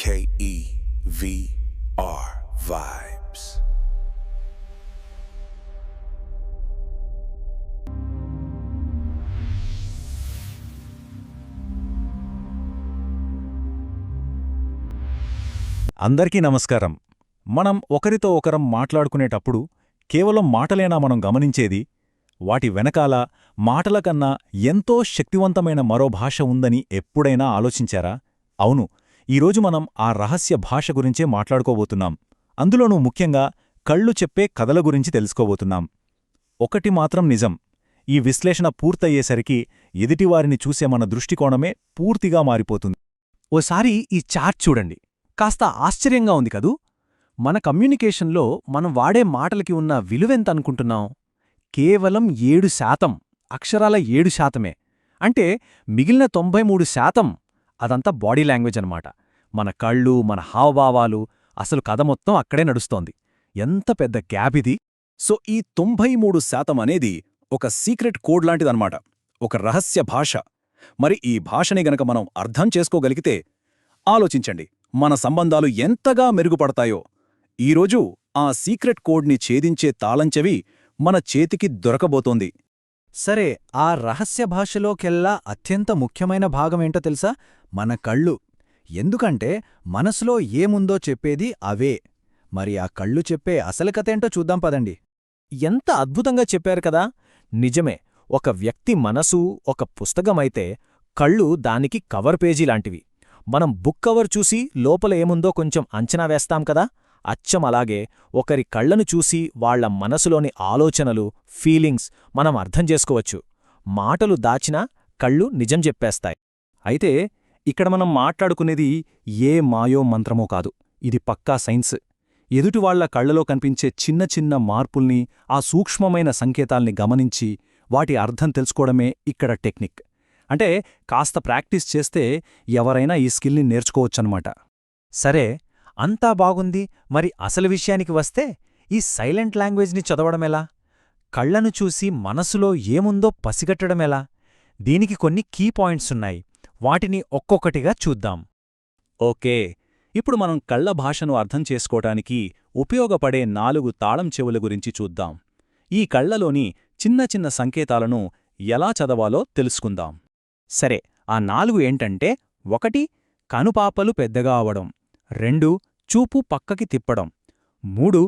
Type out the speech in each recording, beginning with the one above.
K E V R Vibes. అందరికీ నమస్కారం. మనం ఒకరితో ఒకరం మాట్లాడుకునేటప్పుడు కేవలం మాటలేనా మనం గమనించేది? వాటి వెనకాల మాటల కన్నా ఎంతో శక్తివంతమైన మరో భాష ఉందని ఎప్పుడైనా ఆలోచించారా? అవును ఈరోజు మనం ఆ రహస్య భాష గురించే మాట్లాడుకోబోతున్నాం. అందులోనూ ముఖ్యంగా కళ్ళు చెప్పే కథల గురించి తెలుసుకోబోతున్నాం. ఒకటి మాత్రం నిజం. ఈ విశ్లేషణ పూర్తయ్యేసరికి ఎదుటివారిని చూసే మన దృష్టికోణమే పూర్తిగా మారిపోతుంది. ఓసారి ఈ చార్ట్ చూడండి. కాస్త ఆశ్చర్యంగా ఉంది కదూ? మన కమ్యూనికేషన్లో మనం వాడే మాటలకి ఉన్న విలువెంత అనుకుంటున్నాం? కేవలం ఏడు శాతం అక్షరాల ఏడు శాతమే. అంటే మిగిలిన తొంభై మూడు శాతం అదంతా బాడీ లాంగ్వేజ్ అనమాట మన కళ్ళు మన హావభావాలు అసలు కథ మొత్తం అక్కడే నడుస్తోంది. ఎంత పెద్ద గ్యాప్ ఇది! సో ఈ తొంభై మూడు శాతం అనేది ఒక సీక్రెట్ కోడ్ లాంటిదన్నమాట. ఒక రహస్య భాష. మరి ఈ భాషని గనక మనం అర్థం చేసుకోగలిగితే ఆలోచించండి. మన సంబంధాలు ఎంతగా మెరుగుపడతాయో. ఈరోజు ఆ సీక్రెట్ కోడ్ని ఛేదించే తాళంచెవి మన చేతికి దొరకబోతోంది. సరే ఆ రహస్య భాషలోకెల్లా అత్యంత ముఖ్యమైన భాగమేంటో తెలుసా? మన కళ్ళు. ఎందుకంటే మనసులో ఏముందో చెప్పేది అవే. మరి ఆ కళ్ళు చెప్పే అసలు కథేంటో చూద్దాం పదండి. ఎంత అద్భుతంగా చెప్పారు కదా! నిజమే ఒక వ్యక్తి మనసు ఒక పుస్తకమైతే కళ్ళు దానికి కవర్ పేజీ లాంటివి. మనం బుక్ కవర్ చూసి లోపల ఏముందో కొంచెం అంచనా వేస్తాం కదా! అచ్చం అలాగే ఒకరి కళ్ళను చూసి వాళ్ళ మనసులోని ఆలోచనలు ఫీలింగ్స్ మనం అర్థం చేసుకోవచ్చు. మాటలు దాచినా కళ్ళు నిజం చెప్పేస్తాయి. అయితే ఇక్కడ మనం మాట్లాడుకునేది ఏ మాయో మంత్రమో కాదు. ఇది పక్కా సైన్స్. ఎదుటివాళ్ళ కళ్ళలో కనిపించే చిన్న చిన్న మార్పుల్ని ఆ సూక్ష్మమైన సంకేతాల్ని గమనించి వాటి అర్థం తెలుసుకోవడమే ఇక్కడ టెక్నిక్. అంటే కాస్త ప్రాక్టీస్ చేస్తే ఎవరైనా ఈ స్కిల్ని నేర్చుకోవచ్చనమాట సరే అంతా బాగుంది. మరి అసలు విషయానికి వస్తే ఈ సైలెంట్ లాంగ్వేజ్ని చదవడమెలా కళ్ళను చూసి మనసులో ఏముందో పసిగట్టడమెలా దీనికి కొన్ని కీ పాయింట్సున్నాయి వాటిని ఒక్కొక్కటిగా చూద్దాం. ఓకే. ఇప్పుడు మనం కళ్ళ భాషను అర్థం చేసుకోటానికి ఉపయోగపడే నాలుగు తాళం చెవుల గురించి చూద్దాం. ఈ కళ్ళలోని చిన్న చిన్న సంకేతాలను ఎలా చదవాలో తెలుసుకుందాం. సరే ఆ నాలుగు ఏంటంటే ఒకటి కనుపాపలు పెద్దగా అవడం. రెండు చూపు పక్కకి తిప్పడం. మూడు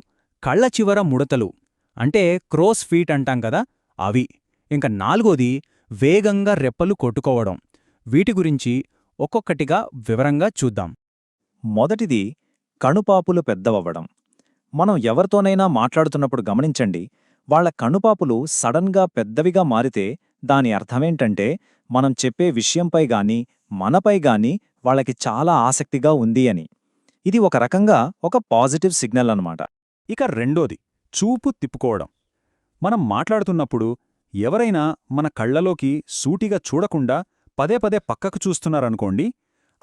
కళ్ళ చివర ముడతలు. అంటే క్రోస్ ఫీట్ అంటాం కదా అవి. ఇంక నాలుగోది వేగంగా రెప్పలు కొట్టుకోవడం. వీటి గురించి ఒక్కొక్కటిగా వివరంగా చూద్దాం. మొదటిది కణుపాపులు పెద్దవవ్వడం. మనం ఎవరితోనైనా మాట్లాడుతున్నప్పుడు గమనించండి వాళ్ళ కణుపాపులు సడన్గా పెద్దవిగా మారితే దాని అర్థమేంటంటే మనం చెప్పే విషయంపై గాని మనపై గాని వాళ్ళకి చాలా ఆసక్తిగా ఉంది అని. ఇది ఒక రకంగా ఒక పాజిటివ్ సిగ్నల్ అన్నమాట. ఇక రెండోది చూపు తిప్పుకోవడం. మనం మాట్లాడుతున్నప్పుడు ఎవరైనా మన కళ్ళలోకి సూటిగా చూడకుండా పదే పదే పక్కకు చూస్తున్నారనుకోండి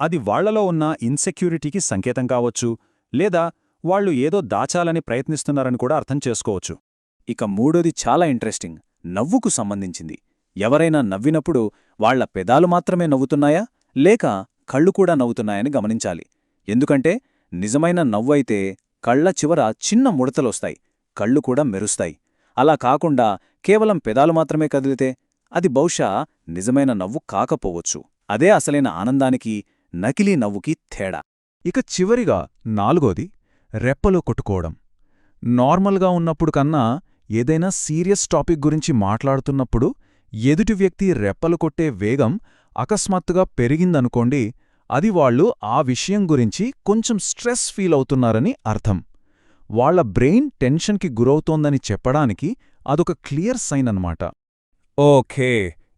అది వాళ్ళలో ఉన్న ఇన్సెక్యూరిటీకి సంకేతం కావచ్చు లేదా వాళ్ళు ఏదో దాచాలని ప్రయత్నిస్తున్నారని కూడా అర్థం చేసుకోవచ్చు. ఇక మూడోది చాలా ఇంట్రెస్టింగ్ నవ్వుకు సంబంధించింది. ఎవరైనా నవ్వినప్పుడు వాళ్ళ పెదాలు మాత్రమే నవ్వుతున్నాయా లేక కళ్ళు కూడా నవ్వుతున్నాయని గమనించాలి. ఎందుకంటే నిజమైన నవ్వైతే కళ్ళ చివర చిన్న ముడతలొస్తాయి కళ్ళు కూడా మెరుస్తాయి. అలా కాకుండా కేవలం పెదాలు మాత్రమే కదిలితే అది బహుశా నిజమైన నవ్వు కాకపోవచ్చు. అదే అసలైన ఆనందానికి నకిలీ నవ్వుకి తేడా. ఇక చివరిగా నాలుగోది రెప్పలు కొట్టుకోవడం. నార్మల్గా ఉన్నప్పుడు కన్నా ఏదైనా సీరియస్ టాపిక్ గురించి మాట్లాడుతున్నప్పుడు ఎదుటి వ్యక్తి రెప్పలు కొట్టే వేగం అకస్మాత్తుగా పెరిగిందనుకోండి అది వాళ్ళు ఆ విషయం గురించి కొంచెం స్ట్రెస్ ఫీల్ అవుతున్నారని అర్థం. వాళ్ళ బ్రెయిన్ టెన్షన్కి గురవుతోందని చెప్పడానికి అదొక క్లియర్ సైన్ అన్నమాట. ఓకే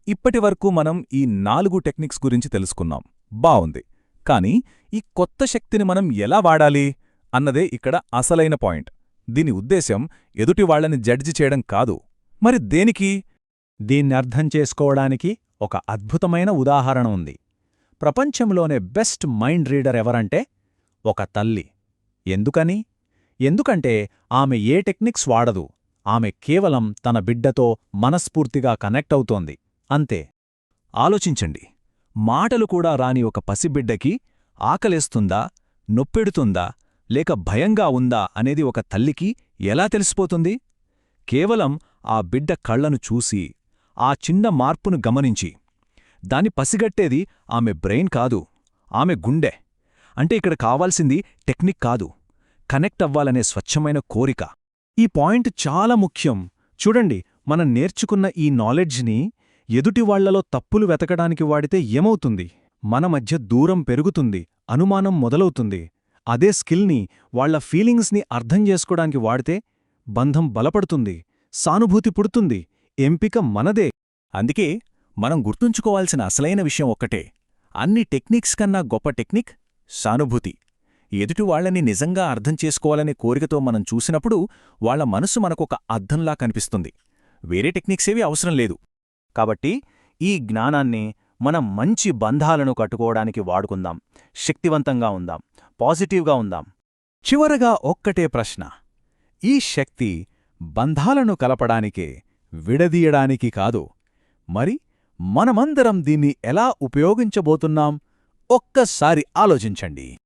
ఇప్పటివరకు మనం ఈ నాలుగు టెక్నిక్స్ గురించి తెలుసుకున్నాం. బావుంది. కానీ ఈ కొత్త శక్తిని మనం ఎలా వాడాలి అన్నదే ఇక్కడ అసలైన పాయింట్. దీని ఉద్దేశ్యం ఎదుటివాళ్ళని జడ్జి చేయడం కాదు. మరి దేనికి? దీన్ని అర్థం చేసుకోవడానికి ఒక అద్భుతమైన ఉదాహరణ ఉంది. ప్రపంచంలోనే బెస్ట్ మైండ్ రీడర్ ఎవరంటే ఒక తల్లి. ఎందుకని? ఎందుకంటే ఆమె ఏ టెక్నిక్స్ వాడదు. ఆమె కేవలం తన బిడ్డతో మనస్ఫూర్తిగా కనెక్ట్ అవుతోంది. అంతే. ఆలోచించండి. మాటలు కూడా రాని ఒక పసిబిడ్డకి ఆకలేస్తుందా? నొప్పెడుతుందా? లేక భయంగా ఉందా అనేది ఒక తల్లికి ఎలా తెలిసిపోతుంది? కేవలం ఆ బిడ్డ కళ్ళను చూసి ఆ చిన్న మార్పును గమనించి. దాన్ని పసిగట్టేది ఆమె బ్రెయిన్ కాదు ఆమె గుండె. అంటే ఇక్కడ కావాల్సింది టెక్నిక్ కాదు కనెక్ట్ అవ్వాలనే స్వచ్ఛమైన కోరిక. ఈ పాయింట్ చాలా ముఖ్యం. చూడండి మనం నేర్చుకున్న ఈ నాలెడ్జ్ని ఎదుటివాళ్ళలో తప్పులు వెతకడానికి వాడితే ఏమవుతుంది? మన మధ్య దూరం పెరుగుతుంది అనుమానం మొదలవుతుంది. అదే స్కిల్ని వాళ్ళ ఫీలింగ్స్ని అర్థం చేసుకోడానికి వాడితే బంధం బలపడుతుంది సానుభూతి పుడుతుంది ఎంపిక మనదే. అందుకే మనం గుర్తుంచుకోవాల్సిన అసలైన విషయం ఒక్కటే. అన్ని టెక్నిక్స్ కన్నా గొప్ప టెక్నిక్ సానుభూతి. ఎదుటి వాళ్ళని నిజంగా అర్థం చేసుకోవాలనే కోరికతో మనం చూసినప్పుడు వాళ్ళ మనసు మనకొక అర్థంలా కనిపిస్తుంది. వేరే టెక్నిక్స్ ఏవి అవసరం లేదు. కాబట్టి ఈ జ్ఞానాన్ని మనం మంచి బంధాలను కట్టుకోవడానికి వాడుకుందాం. శక్తివంతంగా ఉందాం. పాజిటివ్గా ఉందాం. చివరగా ఒక్కటే ప్రశ్న. ఈ శక్తి బంధాలను కలపడానికే విడదీయడానికి కాదు. మరి మనమందరం దీన్ని ఎలా ఉపయోగించబోతున్నాం? ఒక్కసారి ఆలోచించండి.